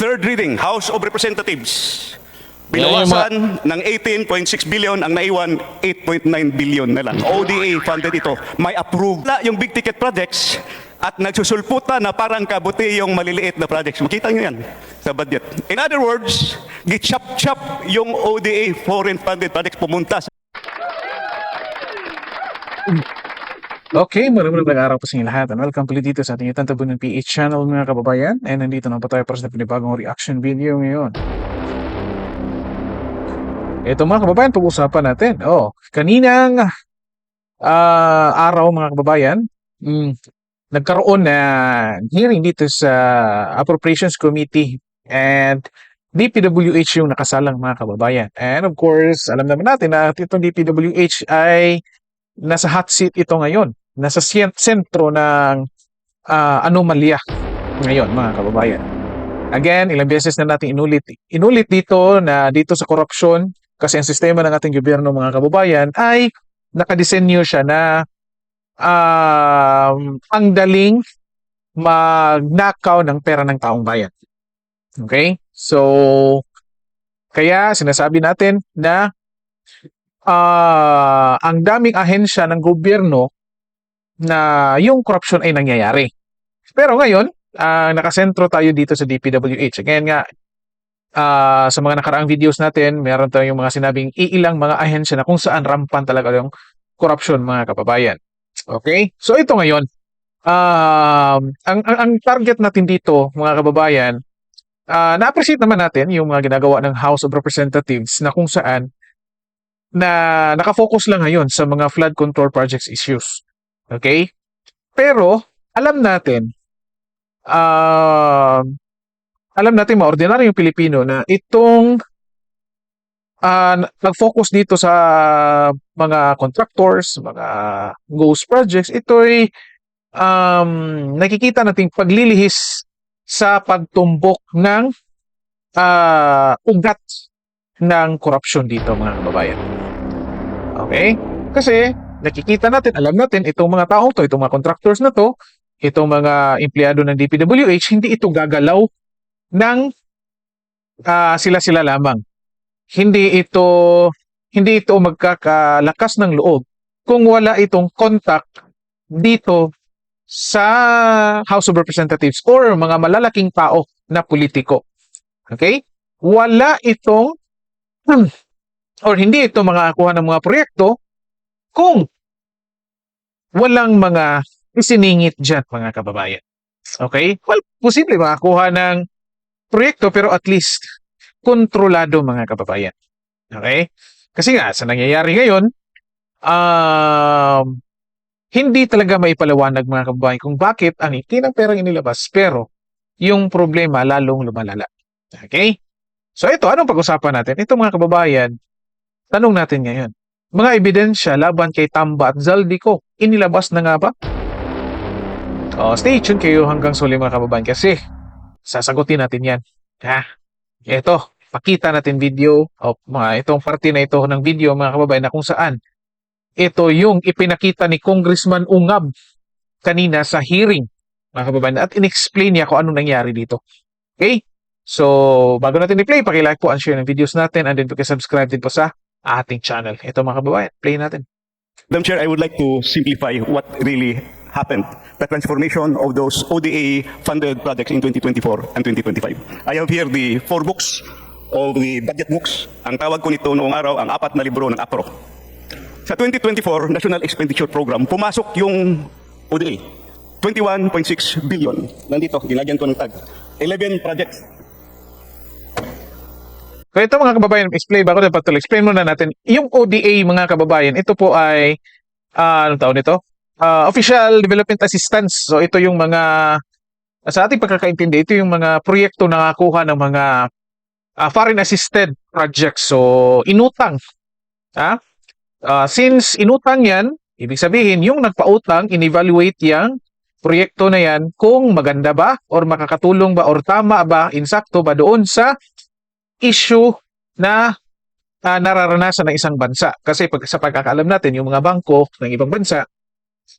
Third reading, House of Representatives. Binawasan ng 18.6 billion, ang naiwan 8.9 billion na lang. ODA funded ito. May approve na yung big ticket projects at nagsusulputa na parang kabuti yung maliliit na projects. Makita nyo yan sa budget. In other words, gichap-chap yung ODA foreign funded projects pumunta sa Okay, maraming magandang araw po sa inyo lahat and welcome ulit dito sa ating Itantabunan PH channel mga kababayan and nandito na po tayo para sa panibagong reaction video ngayon. Ito mga kababayan, pag-usapan natin. Oh, kaninang ah, araw mga kababayan, mm, nagkaroon na hearing dito sa Appropriations Committee and DPWH yung nakasalang mga kababayan. And of course, alam naman natin na itong DPWH ay nasa hot seat ito ngayon. Nasa sentro ng ah, anomalya ngayon, mga kababayan. Again, ilang beses na natin inulit. Inulit dito na dito sa korupsyon, kasi ang sistema ng ating gobyerno, mga kababayan, ay nakadesenyo siya na um, ang daling magnakaw ng pera ng taong bayan. Okay? So, kaya sinasabi natin na ah ang daming ahensya ng gobyerno na yung corruption ay nangyayari. Pero ngayon, ah, nakasentro tayo dito sa DPWH. Again nga, ah, sa mga nakaraang videos natin, meron tayong mga sinabing iilang mga ahensya na kung saan rampan talaga yung corruption mga kababayan. Okay? So ito ngayon, um, ang, ang, ang target natin dito mga kababayan, ah, na-appreciate naman natin yung mga ginagawa ng House of Representatives na kung saan na nakafocus lang ngayon sa mga flood control projects issues. Okay? Pero, alam natin, um, alam natin mga ordinaryong Pilipino na itong ah, nag-focus dito sa mga contractors, mga ghost projects, ito'y um, nakikita nating paglilihis sa pagtumbok ng ah, ugat ng korupsyon dito mga kababayan. Okay? Kasi nakikita natin, alam natin, itong mga taong to, itong mga contractors na to, itong mga empleyado ng DPWH, hindi ito gagalaw ng ah, sila-sila lamang. Hindi ito hindi ito magkakalakas ng loob kung wala itong contact dito sa House of Representatives or mga malalaking tao na politiko. Okay? Wala itong or hindi ito makakuha ng mga proyekto kung walang mga isiningit dyan, mga kababayan. Okay? Well, posible makakuha ng proyekto pero at least kontrolado, mga kababayan. Okay? Kasi nga, sa nangyayari ngayon, um, hindi talaga maipaliwanag mga kababayan kung bakit ang hindi ng perang inilabas pero yung problema lalong lumalala. Okay? So ito, anong pag-usapan natin? Ito mga kababayan, tanong natin ngayon. Mga ebidensya laban kay Tamba at Zaldico, inilabas na nga ba? Oh, stay tuned kayo hanggang suli mga kababayan kasi sasagutin natin yan. Ha? Ito, pakita natin video o mga itong parte na ito ng video mga kababayan na kung saan ito yung ipinakita ni Congressman Ungab kanina sa hearing mga kababayan at in-explain niya kung anong nangyari dito. Okay? So, bago natin i-play, pakilike po and share ng videos natin and then subscribe din po sa ating channel. Ito mga kababayan, play natin. Madam Chair, I would like to simplify what really happened, the transformation of those ODA funded projects in 2024 and 2025. I have here the four books of the budget books. Ang tawag ko nito noong araw, ang apat na libro ng APRO. Sa 2024 National Expenditure Program, pumasok yung ODA. 21.6 billion. Nandito, ginagyan ko ng tag. 11 projects. Kaya ito mga kababayan, explain bago na patuloy. Explain muna natin. Yung ODA mga kababayan, ito po ay, ah, anong tawag nito? Ah, Official Development Assistance. So ito yung mga, sa ating pagkakaintindi, ito yung mga proyekto na nakuha ng mga ah, foreign assisted projects. So inutang. Ha? Ah, since inutang yan, ibig sabihin yung nagpautang, in-evaluate yung proyekto na yan kung maganda ba or makakatulong ba or tama ba, insakto ba doon sa issue na ah, nararanasan ng isang bansa. Kasi pag, sa pagkakaalam natin, yung mga bangko ng ibang bansa,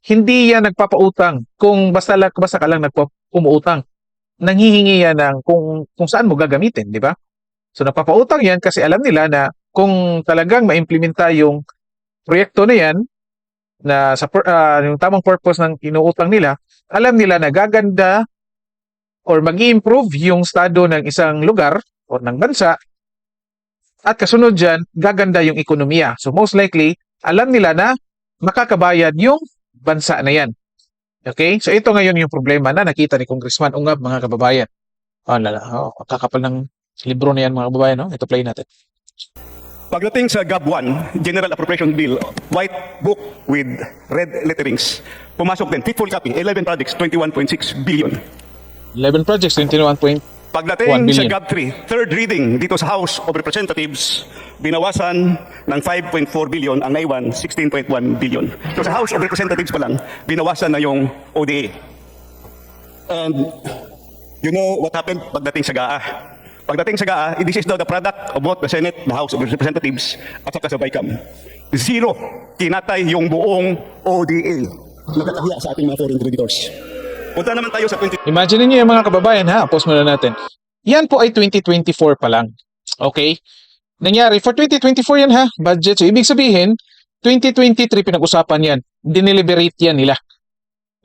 hindi yan nagpapautang kung basta, lang, basta ka lang nagpa- umuutang. nanghihingi yan ng kung, kung saan mo gagamitin, di ba? So napapautang yan kasi alam nila na kung talagang maimplementa yung proyekto na yan, na sa ah, yung tamang purpose ng inuutang nila, alam nila na gaganda or mag improve yung estado ng isang lugar o ng bansa at kasunod dyan, gaganda yung ekonomiya. So most likely, alam nila na makakabayad yung bansa na yan. Okay? So ito ngayon yung problema na nakita ni Congressman Ungab mga kababayan. Oh, lala, oh, kakapal ng libro na yan mga kababayan. No? Ito play natin. Pagdating sa GAB 1, General Appropriation Bill, white book with red letterings, pumasok din, fit full copy, 11 projects, 21.6 billion. 11 projects, 21 point. Pagdating 1 sa billion. GAB 3, third reading dito sa House of Representatives, binawasan ng 5.4 billion ang naiwan 16.1 billion. So sa House of Representatives pa lang, binawasan na yung ODA. And you know what happened pagdating sa GAA? Pagdating sa GAA, this is now the product of both the Senate, the House of Representatives, at saka sa BICAM. Zero. Kinatay yung buong ODA. Nagkakahiya sa ating mga foreign creditors. Punta naman tayo sa 20 Imagine niyo yung mga kababayan ha, pause muna natin. Yan po ay 2024 pa lang. Okay? Nangyari, for 2024 yan ha, budget. So, ibig sabihin, 2023 pinag-usapan yan. Dineliberate yan nila.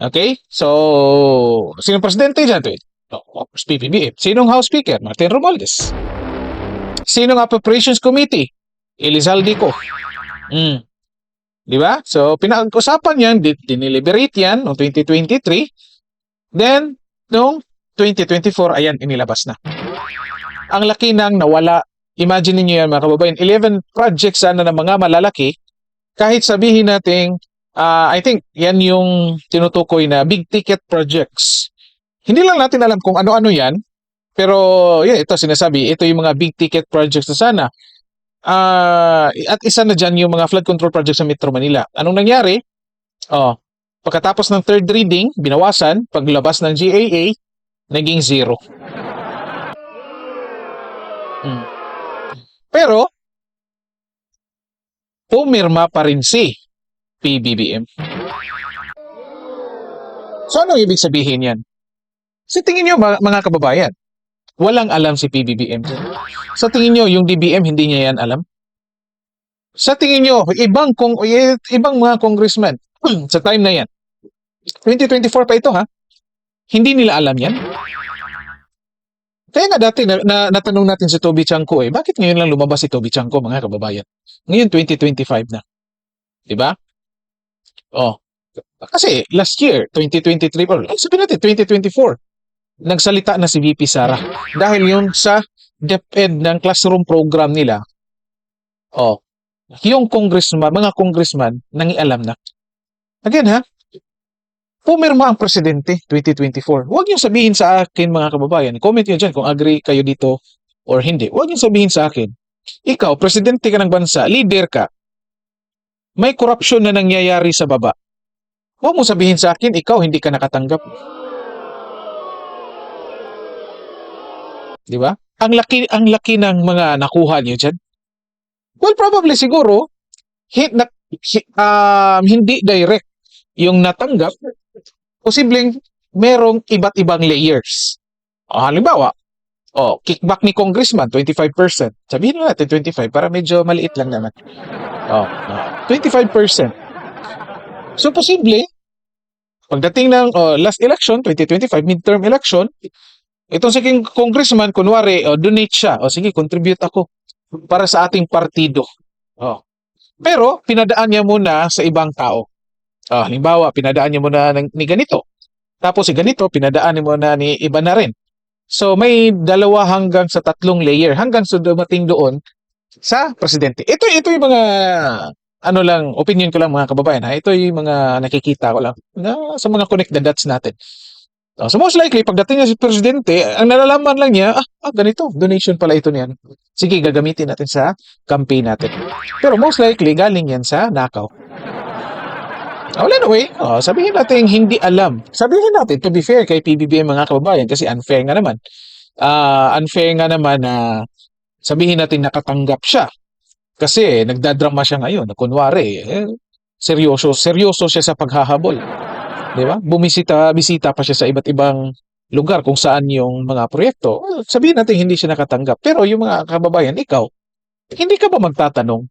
Okay? So, sinong presidente dyan? Oh, of course, PPBM. Sinong House Speaker? Martin Romualdez. Sinong Appropriations Committee? Elizalde ko. Mm. Di ba? So, pinag-usapan yan, di- dineliberate yan noong 2023. Then, noong 2024, ayan, inilabas na. Ang laki nang nawala. Imagine niyo yan mga kababayan, 11 projects sana ng mga malalaki, kahit sabihin nating, ah, I think, yan yung tinutukoy na big ticket projects. Hindi lang natin alam kung ano-ano yan, pero yeah, ito sinasabi, ito yung mga big ticket projects na sana. Ah, at isa na dyan yung mga flood control projects sa Metro Manila. Anong nangyari? Oh, Pagkatapos ng third reading, binawasan, paglabas ng GAA, naging zero. Hmm. Pero, pumirma pa rin si PBBM. So, anong ibig sabihin yan? Sa tingin nyo, mga, mga kababayan, walang alam si PBBM. Sa tingin nyo, yung DBM, hindi niya yan alam? Sa tingin nyo, ibang, kong, ibang mga congressman, sa time na yan, 2024 pa ito ha. Hindi nila alam yan. Kaya nga dati na, na, natanong natin si Toby Chanko eh, bakit ngayon lang lumabas si Toby Chanko mga kababayan? Ngayon 2025 na. 'Di ba? Oh. Kasi last year, 2023 or sabihin natin 2024, nagsalita na si VP Sara dahil yun sa DepEd ng classroom program nila. Oh. Yung congressman, mga congressman, nangialam na. Again ha, pumirma ang presidente 2024. Huwag niyo sabihin sa akin mga kababayan, comment niyo dyan kung agree kayo dito or hindi. Huwag niyo sabihin sa akin, ikaw, presidente ka ng bansa, leader ka, may korupsyon na nangyayari sa baba. Huwag mo sabihin sa akin, ikaw hindi ka nakatanggap. Di ba? Ang laki, ang laki ng mga nakuha niyo dyan. Well, probably siguro, hi, na, hi- um, hindi direct yung natanggap, posibleng merong iba't ibang layers. O, halimbawa, o, kickback ni congressman, 25%. Sabihin na natin 25 para medyo maliit lang naman. O, ah, 25%. So, posible, pagdating ng oh, last election, 2025, midterm election, itong sige congressman, kunwari, oh, donate siya. O, sige, contribute ako para sa ating partido. O. Pero, pinadaan niya muna sa ibang tao. Ah, halimbawa, pinadaan niya muna ng, ni ganito. Tapos si ganito, pinadaan niya muna ni iba na rin. So may dalawa hanggang sa tatlong layer hanggang sa dumating doon sa presidente. Ito ito yung mga ano lang, opinion ko lang mga kababayan ha. Ito yung mga nakikita ko lang na sa mga connect the dots natin. Oh, so most likely, pagdating niya si presidente, ang nalalaman lang niya, ah, ah, ganito, donation pala ito niyan. Sige, gagamitin natin sa campaign natin. Pero most likely, galing yan sa nakaw. Well, anyway, oh, sabihin natin hindi alam. Sabihin natin, to be fair kay PBBM mga kababayan, kasi unfair nga naman. Ah, unfair nga naman na sabihin natin nakatanggap siya. Kasi nagdadrama siya ngayon, kunwari, eh, seryoso, seryoso siya sa paghahabol. Di ba? Bumisita, bisita pa siya sa iba't ibang lugar kung saan yung mga proyekto, well, sabihin natin hindi siya nakatanggap. Pero yung mga kababayan, ikaw, hindi ka ba magtatanong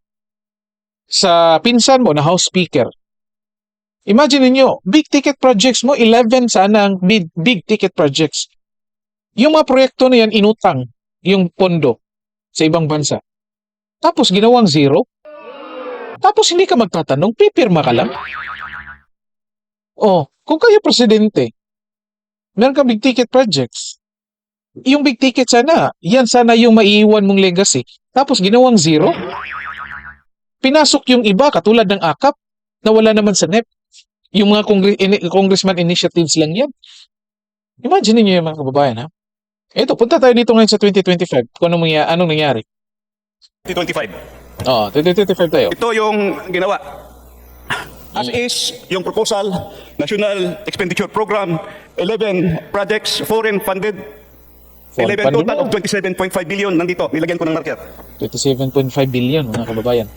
sa pinsan mo na House Speaker? Imagine niyo, big ticket projects mo, 11 sana ang big, big ticket projects. Yung mga proyekto na yan, inutang yung pondo sa ibang bansa. Tapos ginawang zero. Tapos hindi ka magtatanong, pipirma ka lang. Oh, kung kayo presidente, meron ka big ticket projects. Yung big ticket sana, yan sana yung maiiwan mong legacy. Tapos ginawang zero. Pinasok yung iba, katulad ng AKAP, na wala naman sa NEP. Yung mga congre- ini- congressman initiatives lang yan. Imagine niyo yung mga kababayan, ha? Ito, punta tayo dito ngayon sa 2025. Kung anong, mangyari, anong nangyari. 2025. Oo, 2025 tayo. Ito yung ginawa. As is, yung proposal, National Expenditure Program, 11 projects, foreign funded, 11 Funded total mo. of 27.5 billion nandito. Nilagyan ko ng marker. 27.5 billion, mga kababayan.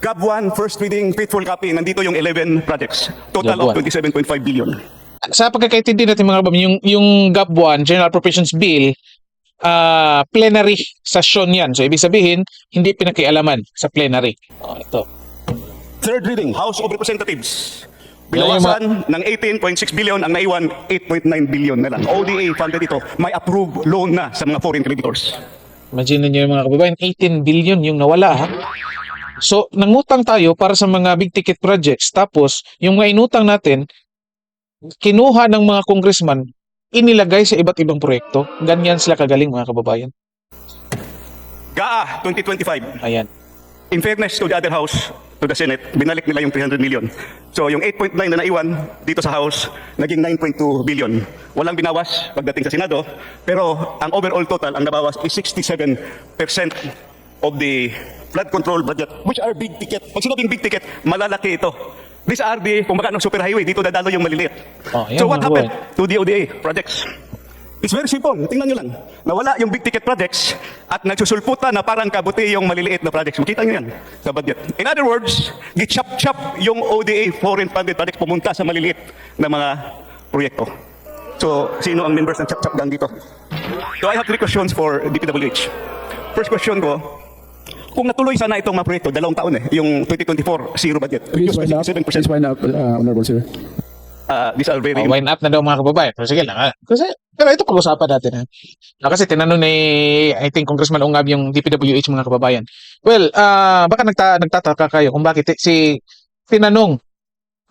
GAB 1, first reading, faithful copy, nandito yung 11 projects. Total GAB of 27.5 billion. Sa pagkakaintindi natin mga kababayan, yung, yung GAP 1, General Appropriations Bill, ah plenary session yan. So, ibig sabihin, hindi pinakialaman sa plenary. Oh, ito. Third reading, House of Representatives. Yung Binawasan ng 18.6 billion, ang naiwan 8.9 billion na lang. ODA funded ito, may approved loan na sa mga foreign creditors. Imagine niyo mga kababayan, 18 billion yung nawala ha. So, nangutang tayo para sa mga big ticket projects. Tapos, yung mga inutang natin, kinuha ng mga congressman, inilagay sa iba't ibang proyekto. Ganyan sila kagaling mga kababayan. GAA 2025. Ayan. In fairness to the other house, to the Senate, binalik nila yung 300 million. So yung 8.9 na naiwan dito sa House, naging 9.2 billion. Walang binawas pagdating sa Senado, pero ang overall total, ang nabawas is 67% of the flood control budget, which are big ticket. Pag sinabing big ticket, malalaki ito. These are the, kung baka ng superhighway, dito dadalo yung maliliit. Oh, so what happened to the ODA projects? It's very simple. Tingnan nyo lang. Nawala yung big ticket projects at nagsusulputan na parang kabuti yung maliliit na projects. Makita nyo yan sa budget. In other words, gi-chop-chop yung ODA foreign funded projects pumunta sa maliliit na mga proyekto. So, sino ang members ng chop-chop gang dito? So, I have three questions for DPWH. First question ko, kung natuloy sana itong mga proyekto, dalawang taon eh, yung 2024 zero budget. Please wind up. 7%. Please wind up, uh, Honorable Sir. Uh, these are very Oh, wind up na daw mga kababayan. So, sige lang. Ha? Kasi, pero ito pag-usapan natin. Ha? Ah, kasi tinanong ni, I think, Congressman Ungab yung DPWH mga kababayan. Well, ah baka nagta, nagtataka kayo kung bakit si tinanong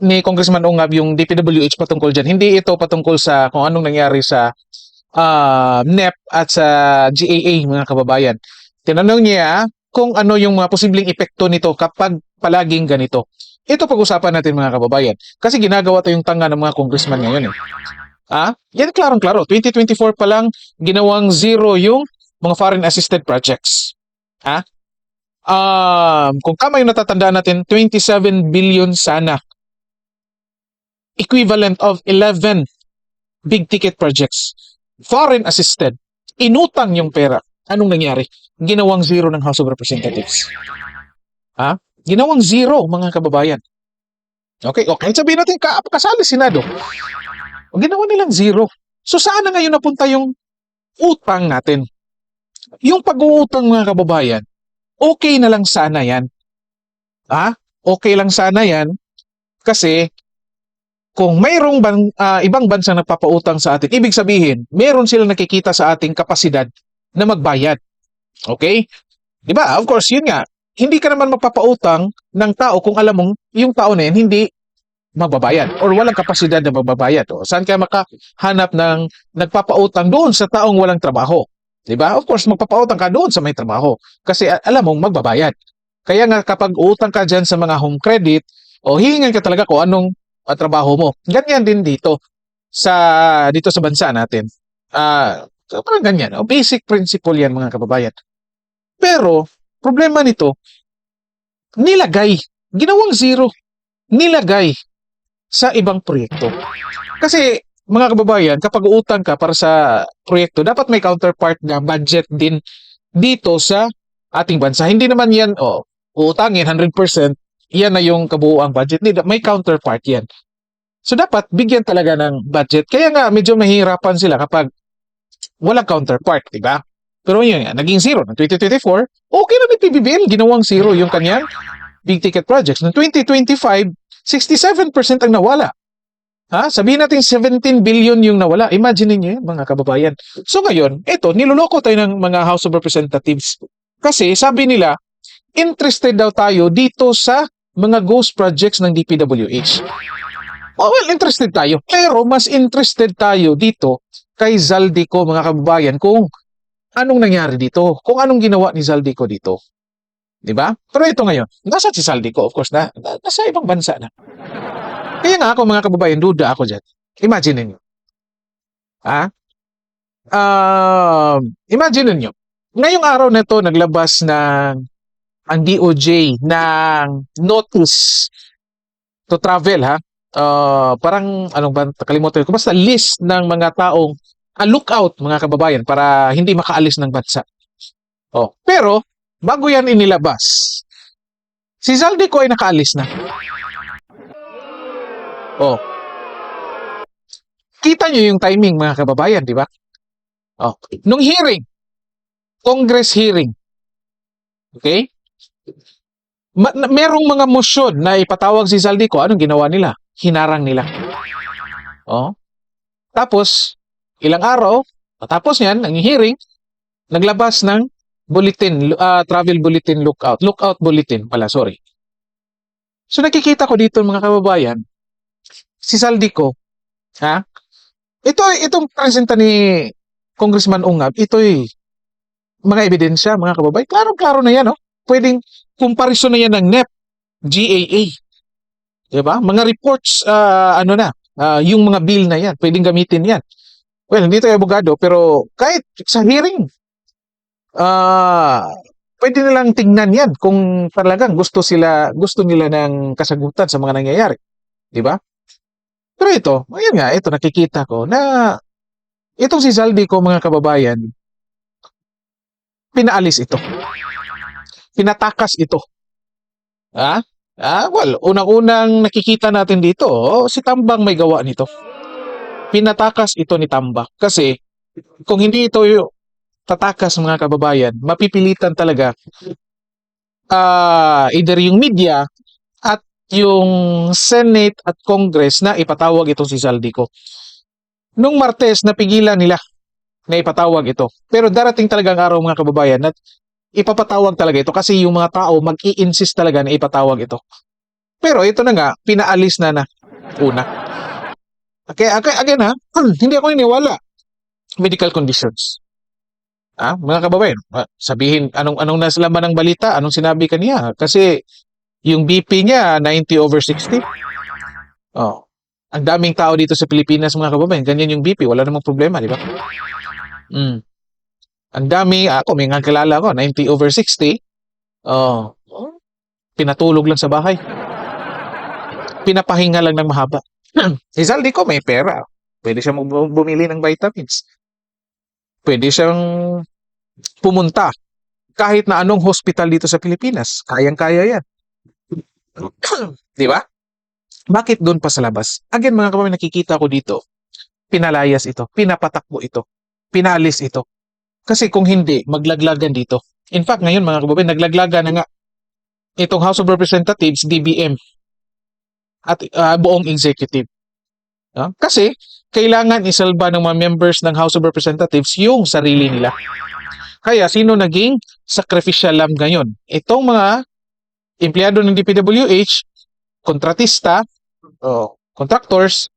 ni Congressman Ungab yung DPWH patungkol dyan. Hindi ito patungkol sa kung anong nangyari sa ah, NEP at sa GAA mga kababayan. Tinanong niya kung ano yung mga posibleng epekto nito kapag palaging ganito. Ito pag-usapan natin mga kababayan. Kasi ginagawa to yung tanga ng mga congressman ngayon eh. Ah, yan klarong-klaro. 2024 pa lang ginawang zero yung mga foreign assisted projects. Ha? Um, kung tama yung natatandaan natin, 27 billion sana. Equivalent of 11 big ticket projects. Foreign assisted. Inutang yung pera. Anong nangyari? Ginawang zero ng House of Representatives. Ha? Ginawang zero, mga kababayan. Okay, okay. Sabihin natin, ka kasali Senado. O, ginawa nilang zero. So saan na ngayon napunta yung utang natin? Yung pag-uutang mga kababayan, okay na lang sana yan. Ha? Okay lang sana yan kasi kung mayroong ban, ah, ibang bansa nagpapautang sa atin, ibig sabihin, meron silang nakikita sa ating kapasidad na magbayad. Okay? Di ba? Of course, yun nga. Hindi ka naman magpapautang ng tao kung alam mong yung tao na yan hindi magbabayad or walang kapasidad na magbabayad. O, saan ka makahanap ng nagpapautang doon sa taong walang trabaho? 'Di ba? Of course, magpapautang ka doon sa may trabaho kasi alam mong magbabayad. Kaya nga kapag utang ka diyan sa mga home credit o hihingan ka talaga kung anong ah, trabaho mo. Ganyan din dito sa dito sa bansa natin. Ah, so parang ganyan. O, basic principle 'yan mga kababayan. Pero problema nito nilagay, ginawang zero, nilagay sa ibang proyekto. Kasi mga kababayan, kapag utang ka para sa proyekto, dapat may counterpart na budget din dito sa ating bansa. Hindi naman yan, oh, uutangin 100%, yan na yung kabuuang budget. May counterpart yan. So dapat bigyan talaga ng budget. Kaya nga medyo mahihirapan sila kapag walang counterpart, di ba? Pero yun nga, naging zero ng 2024, okay na ni PBBM, ginawang zero yung kanyang big ticket projects. Noong 2025, 67% ang nawala. Ha? Sabihin natin 17 billion yung nawala. Imagine niyo mga kababayan. So ngayon, ito, niloloko tayo ng mga House of Representatives. Kasi sabi nila, interested daw tayo dito sa mga ghost projects ng DPWH. Oh, well, interested tayo. Pero mas interested tayo dito kay Zaldico, mga kababayan, kung anong nangyari dito, kung anong ginawa ni Zaldico dito. 'Di ba? Pero ito ngayon, nasa si Zaldico, of course, na, na nasa ibang bansa na. Kaya nga ako, mga kababayan, duda ako dyan. Imagine ninyo. Ha? Um, imagine ninyo. Ngayong araw na ito, naglabas ng ang DOJ ng notice to travel, ha? Uh, parang, anong ba, kalimutan ko, basta list ng mga taong a lookout, mga kababayan, para hindi makaalis ng bansa. Oh, pero, bago yan inilabas, si Zaldico ay nakaalis na. Oh. Kita nyo yung timing, mga kababayan, di ba? Oh. Nung hearing, Congress hearing, okay? Ma- merong mga motion na ipatawag si Zaldico, anong ginawa nila? Hinarang nila. Oh. Tapos, ilang araw, tapos yan, ang hearing, naglabas ng bulletin, ah, travel bulletin lookout. Lookout bulletin pala, sorry. So nakikita ko dito mga kababayan, si Saldico, ha? Ito, itong presenta ni Congressman Ungab, ito'y mga ebidensya, mga kababayan. Klaro-klaro na yan, no? Pwedeng comparison na yan ng NEP, GAA. Diba? Mga reports, ah, ano na, ah, yung mga bill na yan, pwedeng gamitin yan. Well, hindi tayo abogado, pero kahit sa hearing, ah, pwede nilang tingnan yan kung talagang gusto sila, gusto nila ng kasagutan sa mga nangyayari. Di ba? Pero ito, ayun nga, ito nakikita ko na itong si Zaldi ko mga kababayan, pinaalis ito. Pinatakas ito. Ha? Ah, well, unang-unang nakikita natin dito, oh, si Tambang may gawa nito. Pinatakas ito ni Tambak kasi kung hindi ito tatakas mga kababayan, mapipilitan talaga ah either yung media at yung Senate at Congress na ipatawag itong si Saldico. Nung Martes, napigilan nila na ipatawag ito. Pero darating talagang araw mga kababayan na ipapatawag talaga ito kasi yung mga tao mag-i-insist talaga na ipatawag ito. Pero ito na nga, pinaalis na na una. Okay, okay again ha, hindi ako niniwala. Medical conditions. Ah, mga kababayan, sabihin anong anong nasa laman ng balita, anong sinabi kaniya? Kasi yung BP niya 90 over 60. Oh. Ang daming tao dito sa Pilipinas mga kababayan, ganyan yung BP, wala namang problema, di ba? Mm. Ang dami, ako may nga kilala ko, 90 over 60. Oh, pinatulog lang sa bahay. Pinapahinga lang ng mahaba. si Zaldi ko may pera. Pwede siyang bum- bumili ng vitamins. Pwede siyang pumunta kahit na anong hospital dito sa Pilipinas. Kayang-kaya yan. Di ba? Bakit doon pa sa labas? Again, mga kapatid, nakikita ko dito, pinalayas ito, pinapatakbo ito, pinalis ito. Kasi kung hindi, maglaglagan dito. In fact, ngayon mga kababayan, naglaglagan na nga itong House of Representatives, DBM, at ah, buong executive. No? Kasi, kailangan isalba ng mga members ng House of Representatives yung sarili nila. Kaya, sino naging sacrificial lamb ngayon? Itong mga empleyado ng DPWH, kontratista, o contractors,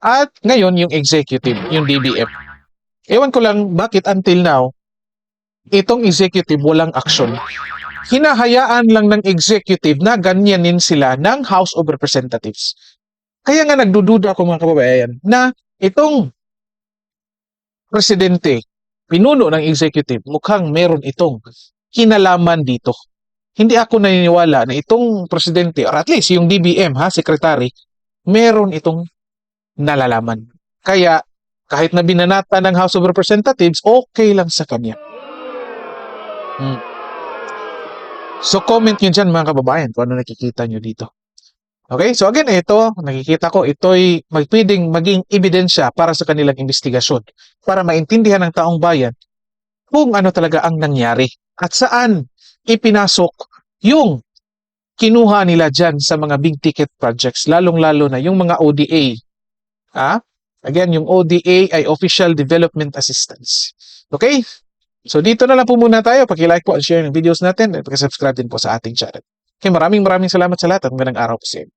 at ngayon yung executive, yung DBM. Ewan ko lang bakit until now, itong executive walang action. Hinahayaan lang ng executive na ganyanin sila ng House of Representatives. Kaya nga nagdududa ako mga kababayan na itong presidente, pinuno ng executive, mukhang meron itong kinalaman dito. Hindi ako naniniwala na itong presidente, or at least yung DBM, ha, secretary, meron itong nalalaman. Kaya kahit na binanata ng House of Representatives, okay lang sa kanya. Hmm. So comment nyo dyan mga kababayan kung ano nakikita nyo dito. Okay? So again, ito, nakikita ko, ito'y magpwedeng maging ebidensya para sa kanilang investigasyon para maintindihan ng taong bayan kung ano talaga ang nangyari at saan ipinasok yung kinuha nila dyan sa mga big ticket projects, lalong-lalo na yung mga ODA. Ah? Again, yung ODA ay Official Development Assistance. Okay? So dito na lang po muna tayo. Paki-like po at share ng videos natin at paki-subscribe din po sa ating channel. Okay, maraming maraming salamat sa lahat at magandang araw po sa inyo.